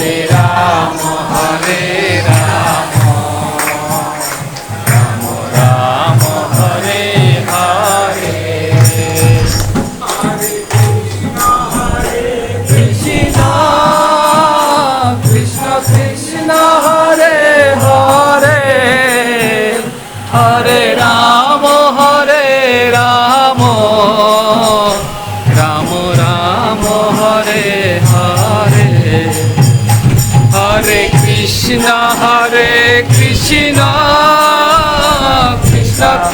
Hare Rama, Hare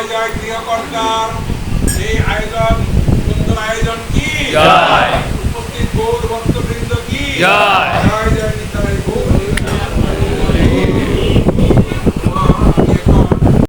জয় জয় গৃহকর্তার এই আয়োজন সুন্দর আয়োজন কি। উপস্থিত গৌর ভক্তবৃন্দ কি জয়।